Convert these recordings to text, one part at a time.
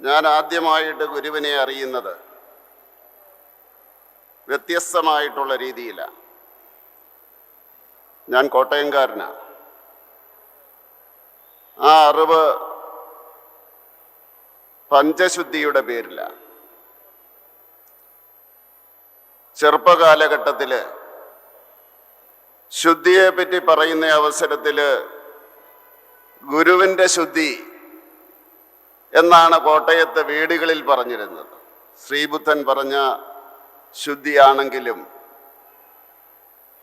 ഞാൻ ആദ്യമായിട്ട് ഗുരുവിനെ അറിയുന്നത് വ്യത്യസ്തമായിട്ടുള്ള രീതിയിലാണ് ഞാൻ കോട്ടയംകാരനാണ് ആ അറിവ് പഞ്ചശുദ്ധിയുടെ പേരിലാണ് ചെറുപ്പകാലഘട്ടത്തിൽ ശുദ്ധിയെപ്പറ്റി പറയുന്ന അവസരത്തിൽ ഗുരുവിന്റെ ശുദ്ധി എന്നാണ് കോട്ടയത്തെ വീടുകളിൽ പറഞ്ഞിരുന്നത്. ശ്രീബുദ്ധൻ പറഞ്ഞ ശുദ്ധിയാണെങ്കിലും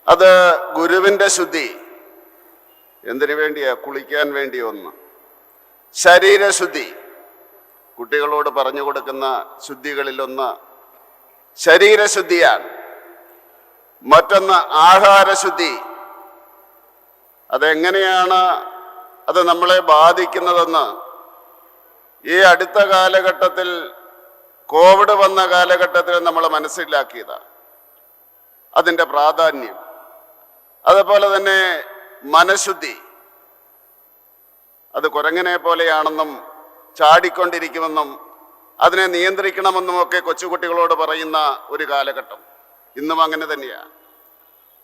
അത് ഗുരുവിന്റെ ശുദ്ധി. എന്തിനു വേണ്ടിയാ? കുളിക്കാൻ വേണ്ടി ഒന്ന്. ശരീരശുദ്ധി. കുട്ടികളോട് പറഞ്ഞു കൊടുക്കുന്ന ശുദ്ധികളിലൊന്ന് ശരീരശുദ്ധിയാണ്. മറ്റൊന്ന് ആഹാരശുദ്ധി. അതെങ്ങനെയാണ് അത് നമ്മളെ ബാധിക്കുന്നതെന്ന് ഈ അടുത്ത കാലഘട്ടത്തിൽ കോവിഡ് വന്ന കാലഘട്ടത്തിൽ നമ്മൾ മനസ്സിലാക്കിയതാണ്. അതിന്റെ പ്രാധാന്യം. അതുപോലെ തന്നെ മനഃശുദ്ധി. അത് കുരങ്ങനെ പോലെയാണെന്നും ചാടിക്കൊണ്ടിരിക്കുമെന്നും അതിനെ നിയന്ത്രിക്കണമെന്നും ഒക്കെ കൊച്ചുകുട്ടികളോട് പറയുന്ന ഒരു കാലഘട്ടം. ഇന്നും അങ്ങനെ തന്നെയാണ്.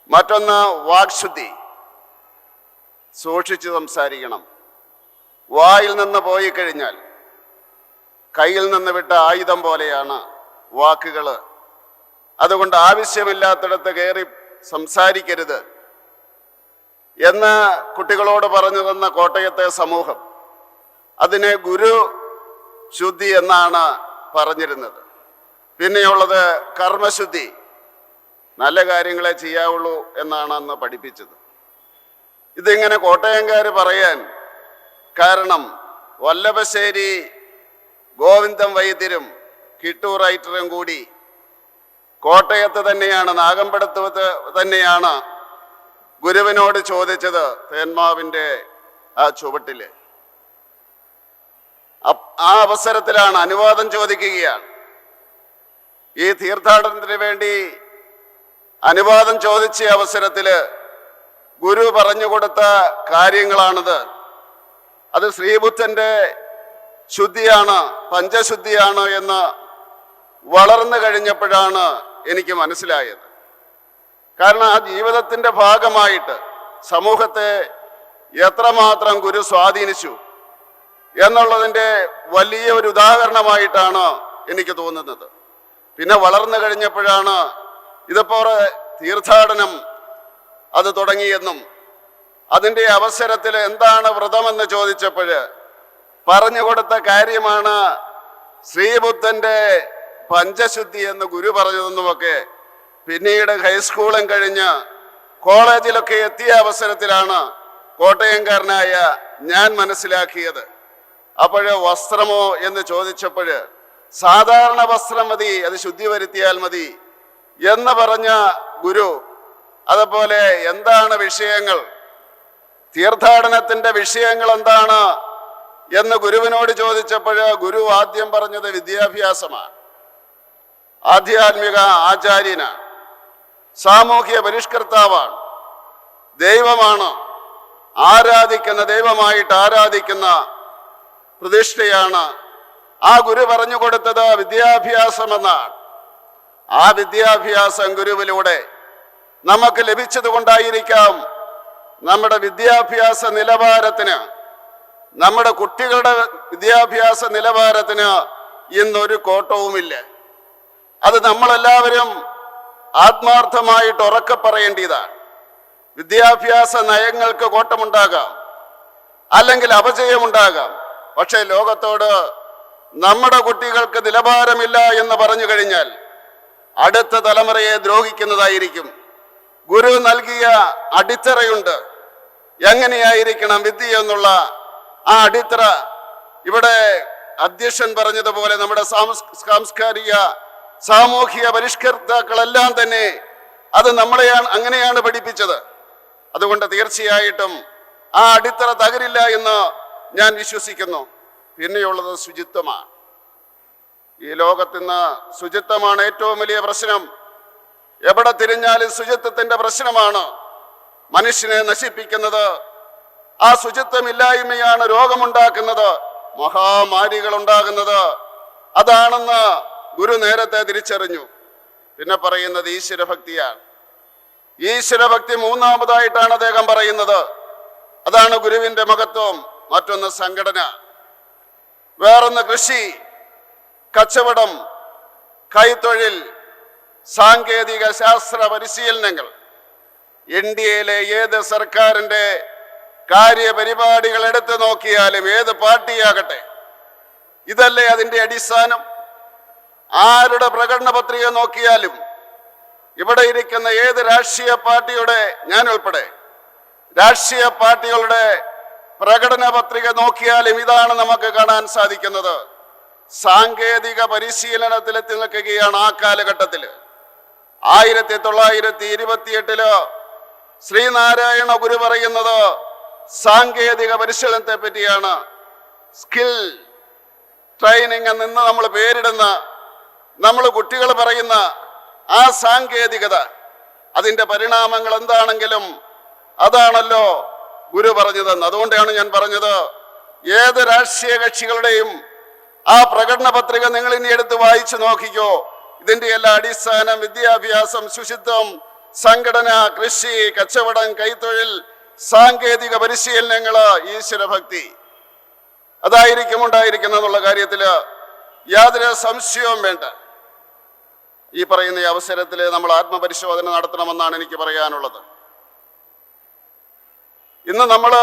മറ്റൊന്ന് വാക്ശുദ്ധി. സൂക്ഷിച്ച് സംസാരിക്കണം. വായിൽ നിന്ന് പോയി കഴിഞ്ഞാൽ കയ്യിൽ നിന്ന് വിട്ട ആയുധം പോലെയാണ് വാക്കുകൾ അതുകൊണ്ട് ആവശ്യമില്ലാത്തിടത്ത് കയറി സംസാരിക്കരുത്. എന്ന് കുട്ടികളോട് പറഞ്ഞു തന്ന കോട്ടയത്തെ സമൂഹം അതിനെ ഗുരു ശുദ്ധി എന്നാണ് പറഞ്ഞിരുന്നത്. പിന്നെയുള്ളത് കർമ്മശുദ്ധി. നല്ല കാര്യങ്ങളെ ചെയ്യാവുള്ളൂ എന്നാണ് അന്ന് പഠിപ്പിച്ചത്. ഇതിങ്ങനെ കോട്ടയംകാർ പറയാൻ കാരണം വല്ലഭശ്ശേരി ഗോവിന്ദം വൈദ്യരും കിട്ടൂർ റൈറ്ററും കൂടി കോട്ടയത്ത് തന്നെയാണ് നാഗമ്പടത്ത് തന്നെയാണ് ഗുരുവിനോട് ചോദിച്ചത് തേന്മാവിന്റെ ആ ചുവട്ടിൽ. ആ അവസരത്തിലാണ് അനുവാദം ചോദിക്കുകയാണ്. ഈ തീർത്ഥാടനത്തിന് വേണ്ടി അനുവാദം ചോദിച്ച അവസരത്തിൽ ഗുരു പറഞ്ഞു കൊടുത്ത കാര്യങ്ങളാണത്. അത് ശ്രീബുദ്ധന്റെ ശുദ്ധിയാണ് പഞ്ചശുദ്ധിയാണ് എന്ന് വളർന്നു കഴിഞ്ഞപ്പോഴാണ് എനിക്ക് മനസ്സിലായത്. കാരണം ആ ജീവിതത്തിന്റെ ഭാഗമായിട്ട് സമൂഹത്തെ എത്രമാത്രം ഗുരു സ്വാധീനിച്ചു എന്നുള്ളതിന്റെ വലിയ ഒരു ഉദാഹരണമായിട്ടാണ് എനിക്ക് തോന്നുന്നത്. പിന്നെ വളർന്നു കഴിഞ്ഞപ്പോഴാണ് ഇതിപ്പോൾ തീർത്ഥാടനം അത് തുടങ്ങിയെന്നും അതിന്റെ അവസരത്തിൽ എന്താണ് വ്രതമെന്ന് ചോദിച്ചപ്പോൾ പറഞ്ഞു കൊടുത്ത കാര്യമാണ് ശ്രീബുദ്ധന്റെ പഞ്ചശുദ്ധി എന്ന് ഗുരു പറഞ്ഞതെന്നുമൊക്കെ പിന്നീട് ഹൈസ്കൂളും കഴിഞ്ഞ് കോളേജിലൊക്കെ എത്തിയ അവസരത്തിലാണ് കോട്ടയംകാരനായ ഞാൻ മനസ്സിലാക്കിയത്. അപ്പോഴ് വസ്ത്രമോ എന്ന് ചോദിച്ചപ്പോൾ സാധാരണ വസ്ത്രം മതി അത് ശുദ്ധി വരുത്തിയാൽ മതി എന്ന് പറഞ്ഞ ഗുരു അതുപോലെ എന്താണ് വിഷയങ്ങൾ? തീർത്ഥാടനത്തിന്റെ വിഷയങ്ങൾ എന്താണ്? എന്ന് ഗുരുവിനോട് ചോദിച്ചപ്പോൾ ഗുരു ആദ്യം പറഞ്ഞത് വിദ്യാഭ്യാസമാണ്. ആധ്യാത്മിക ആചാര്യനാണ് സാമൂഹ്യ പരിഷ്കർത്താവാണ് ദൈവമാണ് ആരാധിക്കുന്ന ദൈവമായിട്ട് ആരാധിക്കുന്ന പ്രതിഷ്ഠയാണ് ആ ഗുരു പറഞ്ഞു കൊടുത്തത് വിദ്യാഭ്യാസമെന്നാണ് ആ വിദ്യാഭ്യാസം ഗുരുവിലൂടെ നമുക്ക് ലഭിച്ചത് കൊണ്ടായിരിക്കാം നമ്മുടെ വിദ്യാഭ്യാസ നിലവാരത്തിന് നമ്മുടെ കുട്ടികളുടെ വിദ്യാഭ്യാസ നിലവാരത്തിന് ഇന്നൊരു കോട്ടവുമില്ല. അത് നമ്മളെല്ലാവരും ആത്മാർത്ഥമായിട്ട് ഉറക്കെ പറയേണ്ടതാണ്. വിദ്യാഭ്യാസ നയങ്ങൾക്ക് കോട്ടമുണ്ടാകാം അല്ലെങ്കിൽ അപജയമുണ്ടാകാം. പക്ഷേ ലോകത്തോട് നമ്മുടെ കുട്ടികൾക്ക് നിലവാരമില്ല എന്ന് പറഞ്ഞു കഴിഞ്ഞാൽ അടുത്ത തലമുറയെ ദ്രോഹിക്കുന്നതായിരിക്കും. ഗുരു നൽകിയ അടിത്തറയുണ്ട്. എങ്ങനെയായിരിക്കണം വിദ്യ എന്നുള്ള ആ അടിത്തറ ഇവിടെ അധ്യക്ഷൻ പറഞ്ഞതുപോലെ നമ്മുടെ സാംസ് സാംസ്കാരിക സാമൂഹിക പരിഷ്കർത്താക്കളെല്ലാം തന്നെ അത് നമ്മളെയാണ് അങ്ങനെയാണ് പഠിപ്പിച്ചത്. അതുകൊണ്ട് തീർച്ചയായിട്ടും ആ അടിത്തറ തകരില്ല എന്ന് ഞാൻ വിശ്വസിക്കുന്നു. പിന്നെയുള്ളത് ശുചിത്വമാണ്. ഈ ലോകത്തിന്ന് ശുചിത്വമാണ് ഏറ്റവും വലിയ പ്രശ്നം. എവിടെ തിരിഞ്ഞാലും ശുചിത്വത്തിന്റെ പ്രശ്നമാണ്. മനുഷ്യനെ നശിപ്പിക്കുന്നത് ആ ശുചിത്വമില്ലായ്മയാണ് രോഗമുണ്ടാക്കുന്നത് മഹാമാരികൾ ഉണ്ടാകുന്നത് അതാണെന്ന് ഗുരു നേരത്തെ തിരിച്ചറിഞ്ഞു. പിന്നെ പറയുന്നത് ഈശ്വരഭക്തിയാണ്. ഈശ്വരഭക്തി മൂന്നാമതായിട്ടാണ് അദ്ദേഹം പറയുന്നത്. അതാണ് ഗുരുവിന്റെ മഹത്വം മറ്റൊന്ന് സംഘടന. വേറൊന്ന് കൃഷി കച്ചവടം കൈത്തൊഴിൽ സാങ്കേതിക ശാസ്ത്ര പരിശീലനങ്ങൾ. ഇന്ത്യയിലെ ഏത് സർക്കാരിന്റെ കാര്യപരിപാടികൾ എടുത്തു നോക്കിയാലും ഏത് പാർട്ടിയാകട്ടെ ഇതല്ലേ അതിന്റെ അടിസ്ഥാനം? ആരുടെ പ്രകടന പത്രിക നോക്കിയാലും ഇവിടെ ഇരിക്കുന്ന ഏത് രാഷ്ട്രീയ പാർട്ടിയുടെ ഞാൻ ഉൾപ്പെടെ രാഷ്ട്രീയ പാർട്ടികളുടെ പ്രകടന പത്രിക നോക്കിയാലും ഇതാണ് നമുക്ക് കാണാൻ സാധിക്കുന്നത്. സാങ്കേതിക പരിശീലനത്തിലെത്തി നിൽക്കുകയാണ് ആ കാലഘട്ടത്തിൽ ആയിരത്തി തൊള്ളായിരത്തി ഇരുപത്തിയെട്ടിൽ ശ്രീനാരായണ ഗുരു പറയുന്നത് സാങ്കേതിക പരിശീലനത്തെ പറ്റിയാണ് സ്കിൽ ട്രെയിനിങ് നിന്ന് നമ്മൾ പേരിടുന്ന നമ്മൾ കുട്ടികൾ പറയുന്ന ആ സാങ്കേതികത. അതിന്റെ പരിണാമങ്ങൾ എന്താണെങ്കിലും അതാണല്ലോ ഗുരു പറഞ്ഞതെന്ന്. അതുകൊണ്ടാണ് ഞാൻ പറഞ്ഞത് ഏത് രാഷ്ട്രീയ കക്ഷികളുടെയും ആ പ്രകടന പത്രിക നിങ്ങൾ ഇനി എടുത്ത് വായിച്ചു നോക്കിക്കോ. ഇതിന്റെ എല്ലാ അടിസ്ഥാനം വിദ്യാഭ്യാസം ശുചിത്വം സംഘടന കൃഷി കച്ചവടം കൈത്തൊഴിൽ സാങ്കേതിക പരിശീലനങ്ങൾ ഈശ്വരഭക്തി അതായിരിക്കും ഉണ്ടായിരിക്കുന്നത് എന്നുള്ള കാര്യത്തിൽ യാതൊരു സംശയവും വേണ്ട. ഈ പറയുന്ന ഈ അവസരത്തിൽ നമ്മൾ ആത്മപരിശോധന നടത്തണമെന്നാണ് എനിക്ക് പറയാനുള്ളത്. ഇന്ന് നമ്മൾ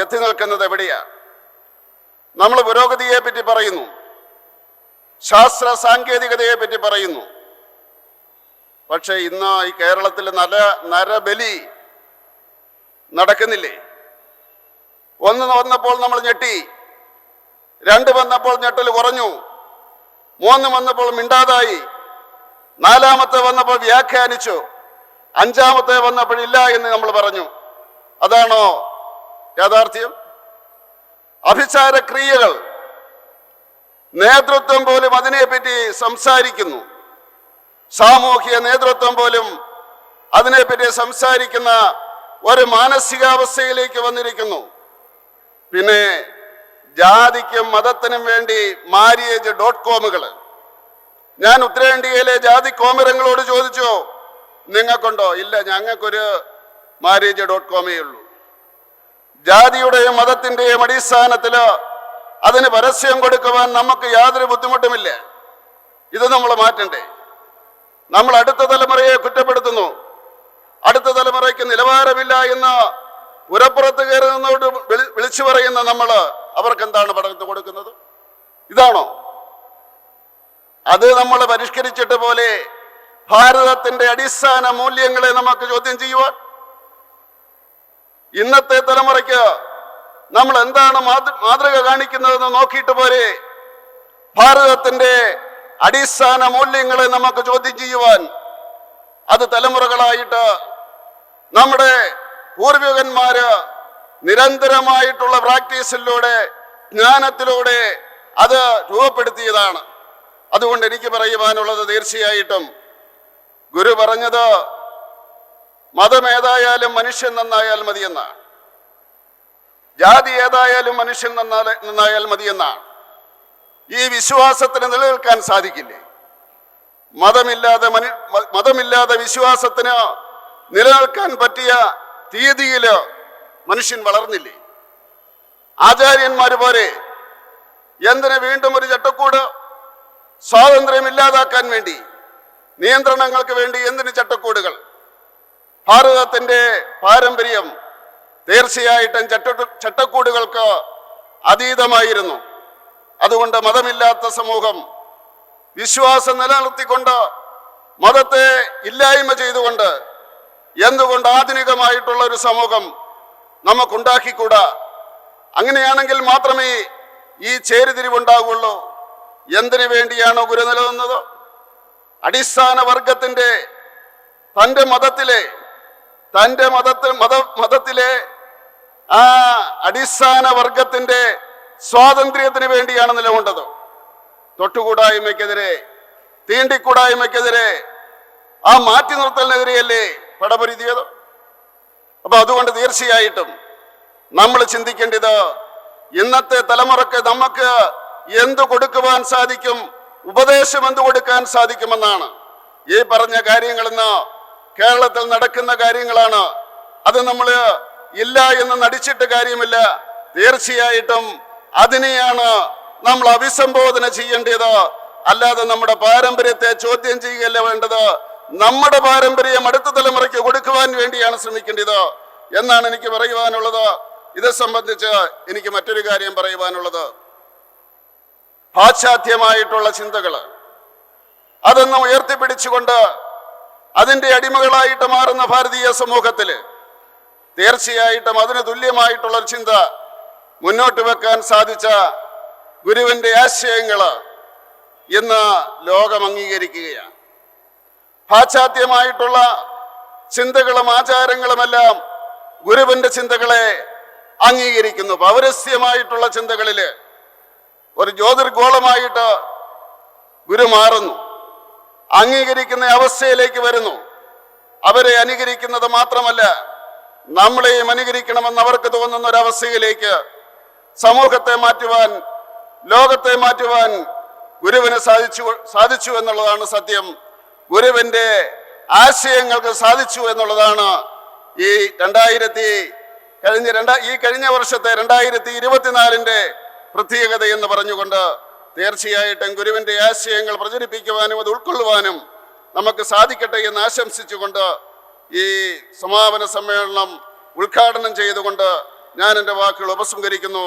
എത്തി നിൽക്കുന്നത് എവിടെയാ? നമ്മൾ പുരോഗതിയെ പറ്റി പറയുന്നു. ശാസ്ത്ര സാങ്കേതികതയെ പറ്റി പറയുന്നു. പക്ഷെ ഇന്ന് ഈ കേരളത്തിൽ നര നരബലി നടക്കുന്നില്ലേ? ഒന്ന് വന്നപ്പോൾ നമ്മൾ ഞെട്ടി. രണ്ട് വന്നപ്പോൾ ഞെട്ടൽ കുറഞ്ഞു. മൂന്ന് വന്നപ്പോൾ മിണ്ടാതായി. നാലാമത്തെ വന്നപ്പോൾ വ്യാഖ്യാനിച്ചു. അഞ്ചാമത്തെ വന്നപ്പോഴില്ല എന്ന് നമ്മൾ പറഞ്ഞു. അതാണോ യാഥാർത്ഥ്യം? അഭിചാര ക്രിയകൾ. നേതൃത്വം പോലും അതിനെപ്പറ്റി സംസാരിക്കുന്നു. സാമൂഹിക നേതൃത്വം പോലും അതിനെപ്പറ്റി സംസാരിക്കുന്ന ഒരു മാനസികാവസ്ഥയിലേക്ക് വന്നിരിക്കുന്നു. പിന്നെ ജാതിക്കും മതത്തിനും വേണ്ടി മാരിയേജ് ഡോട്ട് കോമുകൾ ഞാൻ ഉത്തരേന്ത്യയിലെ ജാതി കോമരങ്ങളോട് ചോദിച്ചു നിങ്ങൾക്കുണ്ടോ? ഇല്ല ഞങ്ങൾക്കൊരു മാരേജ് ഡോട്ട് കോമേ ഉള്ളൂ. ജാതിയുടെയും മതത്തിന്റെയും അടിസ്ഥാനത്തിൽ അതിന് പരസ്യം കൊടുക്കുവാൻ നമുക്ക് യാതൊരു ബുദ്ധിമുട്ടുമില്ല. ഇത് നമ്മൾ മാറ്റണ്ടേ? നമ്മൾ അടുത്ത തലമുറയെ കുറ്റപ്പെടുത്തുന്നു. അടുത്ത തലമുറയ്ക്ക് നിലവാരമില്ല എന്ന് പുരപ്പുറത്ത് കയറി നിന്നോട് വിളി- വിളിച്ചു പറയുന്ന നമ്മൾ അവർക്ക് എന്താണ് പഠനത്തിന് കൊടുക്കുന്നത്? ഇതാണോ? അത് നമ്മൾ പരിഷ്കരിച്ചിട്ട് പോലെ ഭാരതത്തിന്റെ അടിസ്ഥാന മൂല്യങ്ങളെ നമുക്ക് ചോദ്യം ചെയ്യുവാൻ ഇന്നത്തെ തലമുറയ്ക്ക് നമ്മൾ എന്താണ് മാതൃ മാതൃക കാണിക്കുന്നതെന്ന് നോക്കിയിട്ട് പോലെ ഭാരതത്തിന്റെ അടിസ്ഥാന മൂല്യങ്ങളെ നമുക്ക് ചോദ്യം ചെയ്യുവാൻ അത് തലമുറകളായിട്ട് നമ്മുടെ പൂർവികന്മാര് നിരന്തരമായിട്ടുള്ള പ്രാക്ടീസിലൂടെ ജ്ഞാനത്തിലൂടെ അത് രൂപപ്പെടുത്തിയതാണ്. അതുകൊണ്ട് എനിക്ക് പറയുവാനുള്ളത് തീർച്ചയായിട്ടും ഗുരു പറഞ്ഞത് മതമേതായാലും മനുഷ്യൻ നന്നായാൽ മതിയെന്നാണ്. ജാതി ഏതായാലും മനുഷ്യൻ നന്നാ നന്നായാൽ മതിയെന്നാണ്. ഈ വിശ്വാസത്തിന് നിലനിൽക്കാൻ സാധിക്കില്ലേ? മതമില്ലാതെ മനു മതമില്ലാതെ വിശ്വാസത്തിന് നിലനിൽക്കാൻ പറ്റിയ തീയതിയിൽ മനുഷ്യൻ വളർന്നില്ലേ? ആചാര്യന്മാര് പോലെ എന്തിന് വീണ്ടും ഒരു ചട്ടക്കൂട് സ്വാതന്ത്ര്യം ഇല്ലാതാക്കാൻ വേണ്ടി നിയന്ത്രണങ്ങൾക്ക് വേണ്ടി എന്തിന് ചട്ടക്കൂടുകൾ? ഭാരതത്തിന്റെ പാരമ്പര്യം തീർച്ചയായിട്ടും ചട്ട ചട്ടക്കൂടുകൾക്ക് അതീതമായിരുന്നു. അതുകൊണ്ട് മതമില്ലാത്ത സമൂഹം വിശ്വാസം നിലനിർത്തിക്കൊണ്ട് മതത്തെ ഇല്ലായ്മ ചെയ്തുകൊണ്ട് എന്തുകൊണ്ട് ആധുനികമായിട്ടുള്ള ഒരു സമൂഹം നമുക്കുണ്ടാക്കിക്കൂടാ? അങ്ങനെയാണെങ്കിൽ മാത്രമേ ഈ ചേരുതിരിവുണ്ടാകുള്ളൂ എന്തിനു വേണ്ടിയാണോ ഗുരു നിലനിന്നത്? അടിസ്ഥാന വർഗത്തിന്റെ തന്റെ മതത്തിലെ തന്റെ മതത്തിൽ മത മതത്തിലെ ആ അടിസ്ഥാന വർഗത്തിന്റെ സ്വാതന്ത്ര്യത്തിന് വേണ്ടിയാണ് നിലകൊണ്ടത്. തൊട്ടുകൂടായ്മയ്ക്കെതിരെ തീണ്ടിക്കൂടായ്മയ്ക്കെതിരെ ആ മാറ്റി നിർത്തലിനെതിരെയല്ലേ പടപൊരുതിയത് അപ്പൊ അതുകൊണ്ട് തീർച്ചയായിട്ടും നമ്മൾ ചിന്തിക്കേണ്ടത് ഇന്നത്തെ തലമുറയ്ക്ക് നമുക്ക് എന്തു കൊടുക്കുവാൻ സാധിക്കും ഉപദേശം എന്തു കൊടുക്കാൻ സാധിക്കുമെന്നാണ്. ഈ പറഞ്ഞ കാര്യങ്ങൾ ഇന്ന് കേരളത്തിൽ നടക്കുന്ന കാര്യങ്ങളാണ്. അത് നമ്മൾ ഇല്ല എന്ന് നടിച്ചിട്ട് കാര്യമില്ല. തീർച്ചയായിട്ടും അതിനെയാണ് നമ്മൾ അഭിസംബോധന ചെയ്യേണ്ടത് അല്ലാതെ നമ്മുടെ പാരമ്പര്യത്തെ ചോദ്യം ചെയ്യുകയല്ല വേണ്ടത്. നമ്മുടെ പാരമ്പര്യം അടുത്ത തലമുറയ്ക്ക് കൊടുക്കുവാൻ വേണ്ടിയാണ് ശ്രമിക്കേണ്ടത്. എന്നാണ് എനിക്ക് പറയുവാനുള്ളത്. ഇത് സംബന്ധിച്ച് എനിക്ക് മറ്റൊരു കാര്യം പറയുവാനുള്ളത്. പാശ്ചാത്യമായിട്ടുള്ള ചിന്തകൾ. അതൊന്നും ഉയർത്തിപ്പിടിച്ചുകൊണ്ട് അതിന്റെ അടിമകളായിട്ട് മാറുന്ന ഭാരതീയ സമൂഹത്തിൽ തീർച്ചയായിട്ടും അതിന് തുല്യമായിട്ടുള്ള ചിന്ത മുന്നോട്ട് വെക്കാൻ സാധിച്ച ഗുരുവിന്റെ ആശയങ്ങൾ ഇന്ന് ലോകം അംഗീകരിക്കുകയാണ്. പാശ്ചാത്യമായിട്ടുള്ള ചിന്തകളും ആചാരങ്ങളുമെല്ലാം ഗുരുവിന്റെ ചിന്തകളെ അംഗീകരിക്കുന്നു. പൗരസ്യമായിട്ടുള്ള ചിന്തകളിൽ ഒരു ജ്യോതിർഗോളമായിട്ട് ഗുരു മാറുന്നു. അംഗീകരിക്കുന്ന അവസ്ഥയിലേക്ക് വരുന്നു. അവരെ അനുകരിക്കുന്നത് മാത്രമല്ല നമ്മളെയും അനുകരിക്കണമെന്ന് അവർക്ക് തോന്നുന്ന ഒരവസ്ഥയിലേക്ക് സമൂഹത്തെ മാറ്റുവാൻ ലോകത്തെ മാറ്റുവാൻ ഗുരുവിന് സാധിച്ചു സാധിച്ചു എന്നുള്ളതാണ് സത്യം. ഗുരുവിന്റെ ആശയങ്ങൾക്ക് സാധിച്ചു എന്നുള്ളതാണ് ഈ രണ്ടായിരത്തി കഴിഞ്ഞ രണ്ടാ ഈ കഴിഞ്ഞ വർഷത്തെ രണ്ടായിരത്തി ഇരുപത്തിനാലിന്റെ പ്രത്യേകത എന്ന് പറഞ്ഞുകൊണ്ട് തീർച്ചയായിട്ടും ഗുരുവിന്റെ ആശയങ്ങൾ പ്രചരിപ്പിക്കുവാനും അത് ഉൾക്കൊള്ളുവാനും നമുക്ക് സാധിക്കട്ടെ എന്ന് ആശംസിച്ചുകൊണ്ട് ഈ സമാപന സമ്മേളനം ഉദ്ഘാടനം ചെയ്തുകൊണ്ട് ഞാൻ എന്റെ വാക്കുകൾ ഉപസംഹരിക്കുന്നു.